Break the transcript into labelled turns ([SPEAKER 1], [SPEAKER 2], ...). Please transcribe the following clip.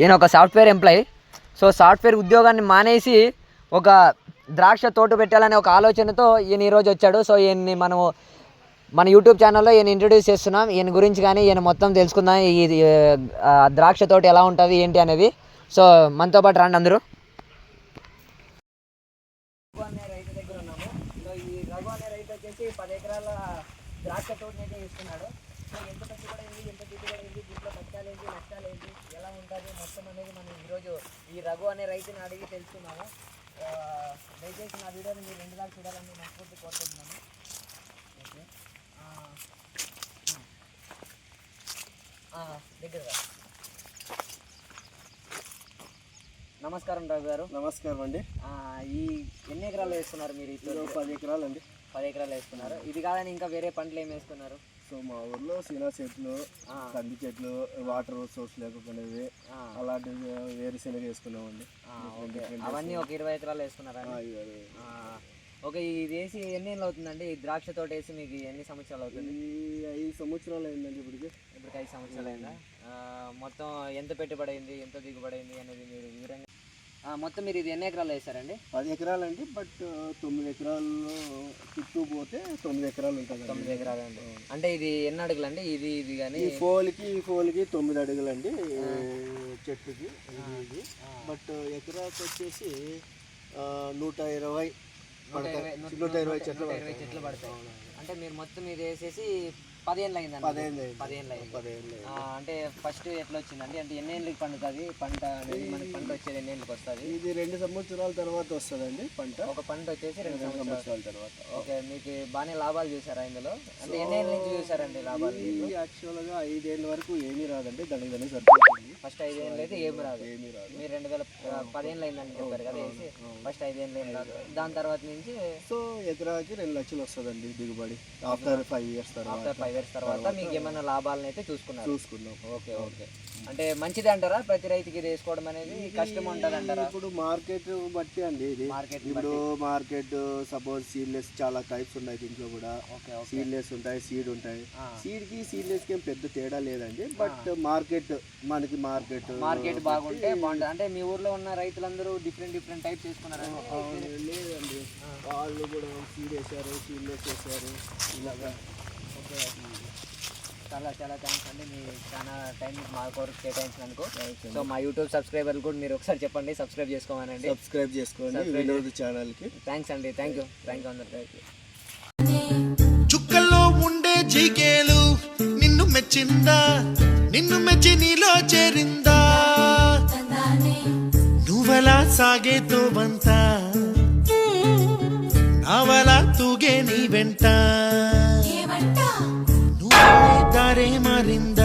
[SPEAKER 1] ఈయన ఒక software employee. So software ఉద్యోగాన్ని మానేసి ఒక ద్రాక్ష తోట పెట్టాలనే ఒక ఆలోచనతో ఈయన ఈరోజు వచ్చాడు. సో ఈయన్ని మనము మన యూట్యూబ్ ఛానల్లో ఈయన ఇంట్రడ్యూస్ చేస్తున్నాం. ఈయన గురించి కానీ ఈయన మొత్తం తెలుసుకుందాం. ఈ ద్రాక్ష తోట ఎలా ఉంటుంది ఏంటి అనేది. సో మనతో పాటు రండి అందరూ. రైతు దగ్గర ఉన్నాము. సో ఈ రఘు అనే రైతు వచ్చేసి పది ఎకరాల ద్రాక్ష తోటని అయితే ఇస్తున్నాడు సో ఎంత పెట్టుబడి అయింది ఎంత దిగుబడి అయింది దీంట్లో కష్టాలు ఏంటి నష్టాలు ఉంటుంది మొత్తం అనేది మనం ఈరోజు ఈ రఘు అనే రైతుని అడిగి తెలుసుకున్నాము. దయచేసి నా వీడియోని మీరు రెండు దాకా చూడాలని మనస్ఫూర్తి కోరుకుంటున్నాను ఓకే. దగ్గర. నమస్కారం రఘు గారు.
[SPEAKER 2] నమస్కారం అండి.
[SPEAKER 1] ఈ ఎన్ని ఎకరాలు వేస్తున్నారు మీరు ఇప్పుడు
[SPEAKER 2] పది ఎకరాలు అండి
[SPEAKER 1] పది ఎకరాలు వేస్తున్నారు. ఇది కాదని ఇంకా వేరే పంటలు ఏం వేస్తున్నారు?
[SPEAKER 2] సో మా ఊర్లో సీనా చెట్లు కంది చెట్లు వాటర్ సోర్స్ లేకపోయినవి.
[SPEAKER 1] ఆ,
[SPEAKER 2] అలాంటివి వేరుశెనగ వేసుకున్నామండి
[SPEAKER 1] అవన్నీ ఒక ఇరవై ఎకరాలు
[SPEAKER 2] ఆ,
[SPEAKER 1] ఓకే ఇది వేసి ఎన్ని ఏళ్ళు అవుతుందండి? ఈ ద్రాక్ష తోట వేసి మీకు ఎన్ని సంవత్సరాలు అవుతుంది?
[SPEAKER 2] ఐదు సంవత్సరాలు అయిందండి ఇప్పటికి.
[SPEAKER 1] ఇప్పటికి ఐదు సంవత్సరాలు అయిందా? మొత్తం ఎంత పెట్టుబడి అయింది? ఎంత దిగుబడి అయింది అనేది మీరు వివరంగా మొత్తం మీరు ఇది ఎన్ని ఎకరాలు వేసారండి
[SPEAKER 2] పది ఎకరాలు అండి బట్ తొమ్మిది ఎకరాల్లో చుట్టూ పోతే తొమ్మిది ఎకరాలు ఉంటుంది
[SPEAKER 1] తొమ్మిది ఎకరాలు అండి అంటే ఇది ఎన్ని అడుగులు అండి ఇది ఇది కానీ
[SPEAKER 2] ఈ ఫోల్కి ఈ ఫోల్కి తొమ్మిది అడుగులండి చెట్టుకి ఇది బట్ ఎకరాకి వచ్చేసి నూట ఇరవై నూట ఇరవై చెట్లు
[SPEAKER 1] చెట్లు పడతాయి. అంటే మీరు మొత్తం ఇది వేసేసి పదిహేను అయిందండి
[SPEAKER 2] పదిహేను అయింది.
[SPEAKER 1] పదిహేను అంటే ఫస్ట్ ఎట్లా వచ్చిందండి అంటే ఎన్ని ఏళ్ళకి పండుతుంది? పంట అనేది మనకి పంట వచ్చేది ఎన్ని ఏళ్ళకి వస్తుంది?
[SPEAKER 2] ఇది రెండు సంవత్సరాల తర్వాత వస్తుందండి పంట.
[SPEAKER 1] ఒక పంట వచ్చేసి రెండు సంవత్సరాలు.
[SPEAKER 2] తర్వాత.
[SPEAKER 1] ఓకే. మీకు బాగానే లాభాలు చూసారా ఇందులో? అంటే ఎన్ని ఏళ్ళ నుంచి చూసారండి లాభాలు
[SPEAKER 2] యాక్చువల్గా ఐదేళ్ళ వరకు ఏమీ రాదండి దానికి దానికి సరిపోతుంది.
[SPEAKER 1] ఫస్ట్ ఐదేళ్ళు అయితే ఏం రాదు.
[SPEAKER 2] ఏమీ రాదు.
[SPEAKER 1] మీరు రెండు వేల పదిహేను అయిందని చెప్పారు కదా వేసి ఫస్ట్ ఐదేళ్ళు ఏం రాదు. దాని తర్వాత నుంచి
[SPEAKER 2] సో ఎకరాకి రెండు లక్షలు వస్తుందండి దిగుబడి. ఆఫ్టర్ ఫైవ్ ఇయర్స్ తర్వాత.
[SPEAKER 1] ఆఫ్టర్ ఫైవ్ ఇయర్స్ తర్వాత మీకు ఏమైనా లాభాలను అయితే చూసుకున్నారు.
[SPEAKER 2] చూసుకున్నాం.
[SPEAKER 1] ఓకే ఓకే అంటే మంచిది అంటారా? ప్రతి రైతుకి ఇది వేసుకోవడం అనేది కష్టం ఉంటుంది అంటారా?
[SPEAKER 2] ఇప్పుడు మార్కెట్ బట్టి అండి ఇది.
[SPEAKER 1] మార్కెట్
[SPEAKER 2] ఇప్పుడు మార్కెట్ సపోజ్ సీడ్లెస్ చాలా టైప్స్ ఉన్నాయి దీంట్లో కూడా. సీడ్లెస్ ఉంటాయి సీడ్ ఉంటాయి. సీడ్కి సీడ్లెస్కి పెద్ద తేడా లేదండి. బట్ మార్కెట్ మనకి మార్కెట్
[SPEAKER 1] మార్కెట్ బాగుంటే బాగుంటుంది. అంటే మీ ఊర్లో ఉన్న రైతులందరూ డిఫరెంట్ డిఫరెంట్ టైప్స్ చేసుకున్నారండి
[SPEAKER 2] లేదండి. వాళ్ళు కూడా సీడ్ వేసారు సీడ్లెస్ వేసారు ఇలాగా.
[SPEAKER 1] ఓకే చాలా చాలా థ్యాంక్స్ అండి. మీ చాలా టైం మా కొరకు కేటాయించినందుకు. సో మా యూట్యూబ్ సబ్స్క్రైబర్లు కూడా మీరు ఒకసారి చెప్పండి సబ్స్క్రైబ్ చేసుకోమనండి
[SPEAKER 2] సబ్స్క్రైబ్ చేసుకోండి వినోద్ ఛానల్కి.
[SPEAKER 1] థ్యాంక్స్ అండి థ్యాంక్ యూ థ్యాంక్ యూ అందరికీ
[SPEAKER 3] చుక్కల్లో ఉండే జీకేలు నిన్ను మెచ్చిందా? నిన్ను మెచ్చి నీలో చేరిందా? నువ్వలా సాగే తోవంత తూగే నీ వెంట నువ్వు దారే మారిందా